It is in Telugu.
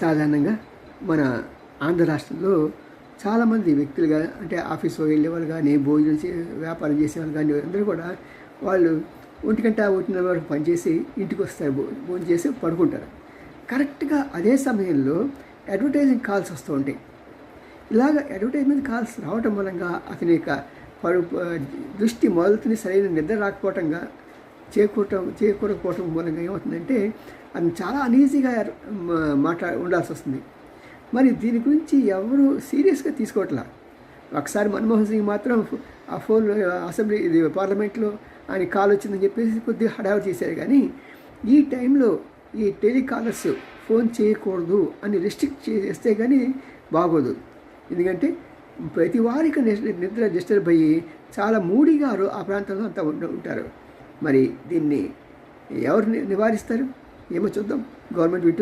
సాధారణంగా మన ఆంధ్ర రాష్ట్రంలో చాలామంది వ్యక్తులుగా అంటే ఆఫీస్లో వెళ్ళే వాళ్ళు కానీ భోజనం చే వ్యాపారం చేసేవాళ్ళు కానీ అందరూ కూడా వాళ్ళు ఒంటి గంట ఒకటిన్నర వరకు పనిచేసి ఇంటికి వస్తారు. భోజనం చేసి పడుకుంటారు. కరెక్ట్గా అదే సమయంలో అడ్వర్టైజింగ్ కాల్స్ వస్తూ ఉంటాయి. ఇలాగ అడ్వర్టైజ్మెంట్ కాల్స్ రావటం మూలంగా అతని యొక్క పడు దృష్టి మొదలుతుంది సరైన నిద్ర రాకపోవటంగా చేకూరటం చేకూరకపోవటం మూలంగా ఏమవుతుందంటే అది చాలా అనీజీగా మాట్లా ఉండాల్సి వస్తుంది మరి దీని గురించి ఎవరు సీరియస్గా తీసుకోవట్లా? ఒకసారి మన్మోహన్ సింగ్ మాత్రం ఆ ఫోన్ అసెంబ్లీ ఇది పార్లమెంట్లో ఆయన కాల్ వచ్చిందని చెప్పేసి కొద్దిగా హడావుడి చేశారు. కానీ ఈ టైంలో ఈ టెలికాలర్స్ ఫోన్ చేయకూడదు అని రిస్ట్రిక్ట్ చేస్తే కానీ బాగోదు. ఎందుకంటే ప్రతి వారికి నిద్ర నిద్ర డిస్టర్బ్ అయ్యి చాలా మూడిగా ఆ ప్రాంతంలో అంతా ఉంటారు. మరి దీన్ని ఎవరు నివారిస్తారు? ఏమో చూద్దాం. గవర్నమెంట్ వింటుంది.